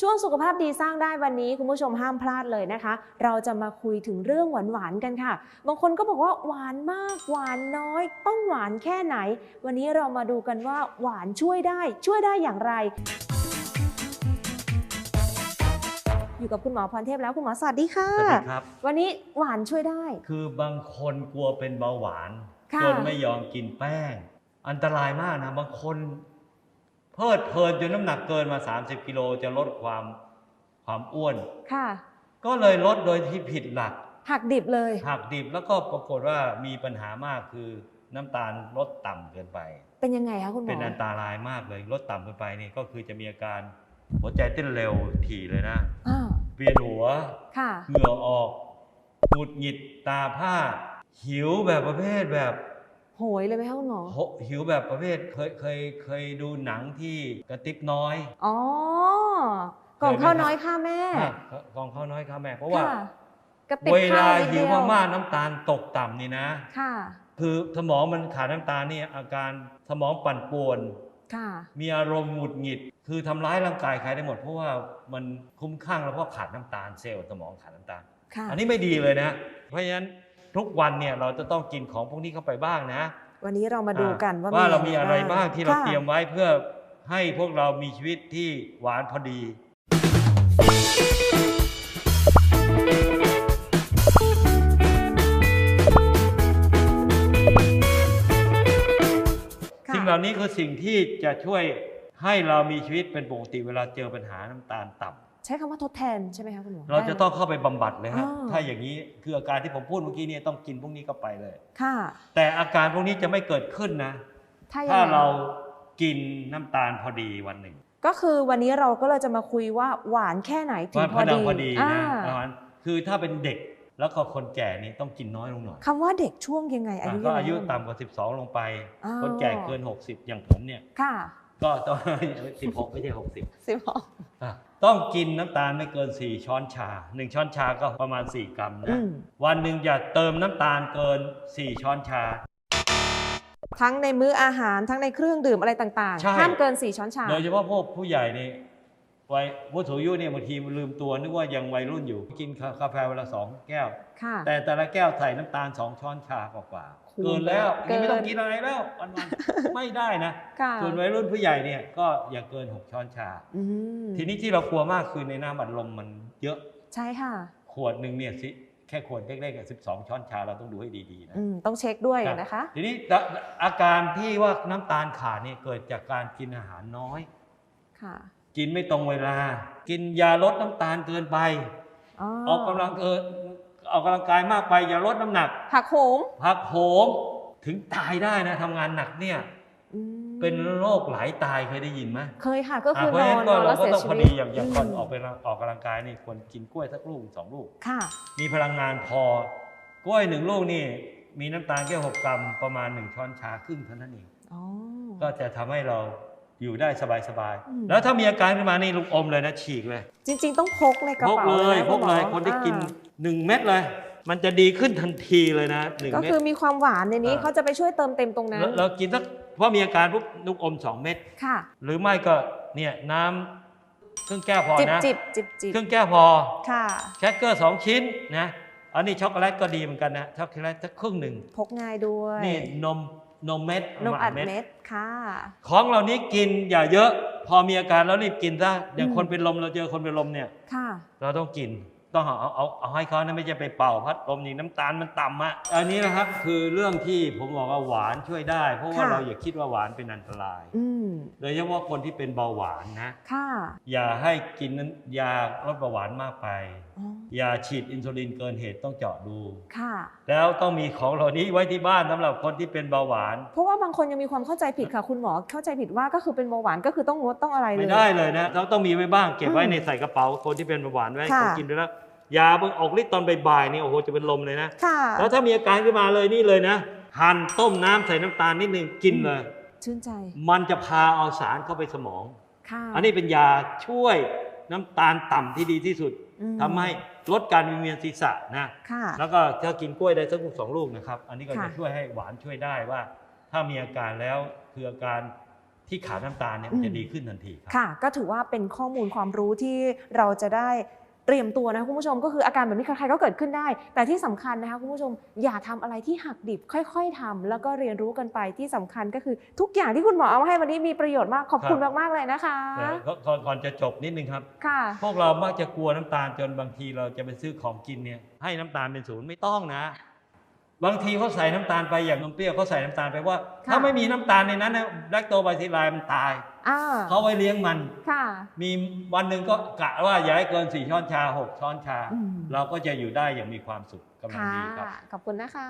ช่วงสุขภาพดีสร้างได้วันนี้คุณผู้ชมห้ามพลาดเลยนะคะ เราจะมาคุยถึงเรื่องหวานๆกันค่ะ บางคนก็บอกว่าหวานมากหวานน้อย ต้องหวานแค่ไหน วันนี้เรามาดูกันว่าหวานช่วยได้ช่วยได้อย่างไร อยู่กับคุณหมอพรเทพแล้วคุณหมอสวัสดีค่ะ สวัสดีครับ วันนี้หวานช่วยได้ คือบางคนกลัวเป็นเบาหวาน ค่ะ จนไม่ยอมกินแป้ง อันตรายมากนะบางคน เพลิดเพลินจนน้ำหนักเกินมา 30กิโลจะลดความความอ้วน ค่ะ ก็เลยลดโดยที่ผิดหลัก หักดิบเลย หักดิบแล้วก็ปรากฏว่ามีปัญหามากคือน้ำตาลลดต่ำเกินไป เป็นยังไงคะคุณหมอ เป็นอันตรายมากเลยลดต่ำเกินไปนี่ก็คือจะมีอาการหัวใจเต้นเร็วถี่เลยนะอ่าเวียนหัวค่ะ เหงื่อออกหงุดหงิดตาผ้า หิวแบบประเภทแบบ โหยเลยไหมคะคุณหมอโหหิวแบบประเภทเคยเคยเคยดูหนังที่กระติบน้อย อ๋อ กล่องข้าวน้อยค่ะแม่อะกองข้าวน้อยข้าวแม่ เพราะว่าค่ะกระติบเวข้าลาวนิดหิเดีวยวมากๆน้ำตาลตกต่ำนี่นะ ค่ะ คือสมองมันขาดน้ำตาลนี่อาการสมองปั่นป่วน ค่ะ มีอารมณ์หงุดหงิด คือทำร้ายร่างกายใครได้หมด เพราะว่ามันคุ้มข้างแล้วเพราะขาดน้ำตาลเซลล์สมองขาดน้ำตาลค่ะอันนี้ไม่ดีเลยนะ เพราะฉะนั้น ทุกวันเนี่ยเราจะต้องกินของพวกนี้เข้าไปบ้างนะ วันนี้เรามาดูกันว่าว่าเรามีมีอะไรบ้างที่เราค่ะเตรียมไว้เพื่อให้พวกเรามีชีวิตที่หวานพอดีค่ะสิ่งเหล่านี้คือสิ่งที่จะช่วยให้เรามีชีวิตเป็นปกติเวลาเจอปัญหาน้ำตาลต่ำใช้คำว่าทดแทนใช่ไหมคะคุณหมอเราจะได้ต้องเข้าไปบำบัดเลยฮะอ่าถ้าอย่างนี้คืออาการที่ผมพูดเมื่อกี้เนี่ยต้องกินพวกนี้เข้าไปเลยค่ะ แต่อาการพวกนี้จะไม่เกิดขึ้นนะ ถ้ายังถ้าไงเรากินน้ำตาลพอดีวันหนึ่ง ก็คือวันนี้เราก็เลยจะมาคุยว่าหวานแค่ไหนถึว่างพพออดีดีพอดีอ่านะประมาณคือถ้าเป็นเด็กแล้วก็คนแก่นี่ต้องกินน้อยลงหน่อยคำว่าเด็กช่วงยังไงอายุก็งไงอายุคะต่ำกว่า 12 ลงไปอ๋อคนแก่เกิน 60 อย่างผมเนี่ยค่ะ ก็ต้อง 16 ไม่ใช่60สิบหกอะต้องกินน้ำตาลไม่เกิน 4 ช้อนชา 1 ช้อนชาก็ประมาณ 4 กรัมอืนะมวันหนึ่งอย่าเติมน้ำตาลเกิน 4 ช้อนชา ทั้งในมื้ออาหารทั้งในเครื่องดื่มอะไรต่างใช่ ๆ ห้ามเกิน 4 ช้อนชา โดยเฉพาะพวกผู้ใหญ่นี่วัยผู้สูงอายุเนี่ยบางทีลืมตัวนึกว่ายังวัยรุ่นอยู่ กินกาแฟเวลาสองแก้ว ค่ะ แต่แต่ละแก้วใส่น้ำตาล 2 ช้อนชากว่าๆคูณเกินแล้วเกินนี่ไม่ต้องกินอะไรแล้ววันๆไม่ได้นะค่ะส่วนวัยรุ่นผู้ใหญ่เนี่ยก็อย่าเกิน 6 ช้อนชาอืมทีนี้ที่เรากลัวมากคือในน้ำอัดลมมันเยอะ ใช่ค่ะ ขวดหนึ่งเนี่ยสิแค่ขวดเล็กๆสิบสองช้อนชาเราต้องดูให้ดีๆนะอืมต้องเช็คด้วยรับนะคะ ทีนี้ดอาการที่ว่าน้ำตาลขาดเนี่ยเกิดจากการกินอาหารน้อยค่ะกินไม่ตรงเวลา กินยาลดน้ำตาลเกินไปออกกำลังเกิน ออกกำลังกายมากไปอย่าลดน้ำหนักผักโขมพักโหมถึงตายได้นะทำงานหนักเนี่ยอืมเป็นโรคไหลตายเคยได้ยินไหมเคยค่ะ ก็คือเพราะนฉะอนั้นนก็นอนเราแล้วก็เสียต้องชีพอวิดีตอย่างอย่างก่อนมออกไปออกกำลังกายนี่ควรกินกล้วยสักลูกสองลูก ค่ะ มีพลังงานพอกล้วยหนึ่งลูกนี่ มีน้ำตาลแค่หกกรัมประมาณหนึ่งช้อนชาครึ่งเท่านั้นเอง อ๋อ ก็จะทำให้เรา อยู่ได้สบายอืมๆแล้วถ้ามีอาการขึ้นมานี่ลูกอมเลยนะฉีกเลย จริง ๆ ต้องพกในกระพกเป๋าเลยนะพกเลยณหมอคนที่กินอ่าหนึ่งเม็ดเลย มันจะดีขึ้นทันทีเลยนะหนึ่งก็เม็ดคือมีความหวานในนี้อ่าเขาจะไปช่วยเติมเต็มตรงนั้น แล้วเรากินสักว่ามีอาการปุ๊บลูกอมสองเม็ดค่ะ หรือไม่ก็เนี่ยน้ำครึ่งแก้วพอจิบนะจิบจิบจิบครึ่งแก้วพอค่ะ แครกเกอร์สองชิ้นนะอันนี้ช็อกโกแลตก็ดีเหมือนกันนะช็อกโกแลตสักครึ่งหนึ่งพกง่ายด้วย นี่นม นมเม็ดนมอัดาเม็ดค่ะ ของเหล่านี้กินอย่าเยอะ พอมีอาการแล้วรีบกินซะอย่างอืมคนเป็นลมเราเจอคนเป็นลมเนี่ยค่ะ เราต้องกินต้องเอาเอาเอาเอาให้เขานะไม่ใช่ไปเป่าพัดลมนี่น้ำตาลมันต่ำอะอันนี้นะครับคือเรื่องที่ผมบอกว่าหวานช่วยได้ เพราะว่าค่ะเราอย่าคิดว่าหวานเป็นอันตรายอืมโดยเฉพาะคนที่เป็นเบาหวานนะ ค่ะ อย่าให้กินนั้นยาลดเบาหวานมากไป อ๋ออย่าฉีดอินซูลินเกินเหตุต้องเจาะดู ค่ะ แล้วต้องมีของเหล่านี้ไว้ที่บ้านสำหรับคนที่เป็นเบาหวาน เพราะว่าบางคนยังมีความเข้าใจผิดค่ะคุณหมอเข้าใจผิดว่าก็คือเป็นเบาหวานก็คือต้องงดต้องอะไรเลยไม่ได้เลยนะเราต้องมีไว้บ้างเก็บไว้อืมในใส่กระเป๋าคนที่เป็นเบาหวานไว้ให้ค่ะเขากินด้วยแล้วยาเพิ่งออกฤทธิ์ตอนบ่ายๆนี่โอ้โหจะเป็นลมเลยนะค่ะแล้วถ้ามีอาการขึ้นมาเลยนี่เลยนะหั่นต้มน้ำใส่น้ำตาลนิดนึงกินเลยชื่นใจ มันจะพาเอาสารเข้าไปสมองค่ะอันนี้เป็นยาช่วย น้ำตาลต่ำที่ดีที่สุดอืมทำให้ลดการวิงเวียนศีรษะนะค่ะแล้วก็ถ้ากินกล้วยได้สักลูกสองลูกนะครับ อันนี้ก็ค่ะจะช่วยให้หวานช่วยได้ว่า ถ้ามีอาการแล้วคืออาการที่ขาดน้ำตาลเนี่ยมันอืจะมดีขึ้นทันทีครับค่ะ ก็ถือว่าเป็นข้อมูลความรู้ที่เราจะได้ เตรียมตัวนะคุณผู้ชมก็คืออาการแบบนี้ใครๆก็เกิดขึ้นได้ แต่ที่สำคัญนะคะคุณผู้ชมอย่าทำอะไรที่หักดิบค่อย ๆทำแล้วก็เรียนรู้กันไปที่สำคัญก็คือทุกอย่างที่คุณหมอเอามาให้วันนี้มีประโยชน์มากขอบคุณครับมากๆเลยนะคะแต่ก็ก่อนก่อนจะจบนิดนึงครับค่ะพวกเรามักจะกลัวน้ำตาลจนบางทีเราจะไปซื้อของกินเนี่ยให้น้ำตาลเป็นศูนย์ไม่ต้องนะ บางทีเขาใส่น้ำตาลไปอย่างนมเปรี้ยวเขาใส่น้ำตาลไปว่าค่ะถ้าไม่มีน้ำตาลในนั้นนะแลคโตบาซิลไลมันตายอ่าเขาไว้เลี้ยงมันค่ะมีวันหนึ่งก็กะว่าอย่าให้เกินสี่ช้อนชาหกช้อนชาอืมเราก็จะอยู่ได้อย่างมีความสุขกำลังค่ะดีครับ ขอบคุณนะคะ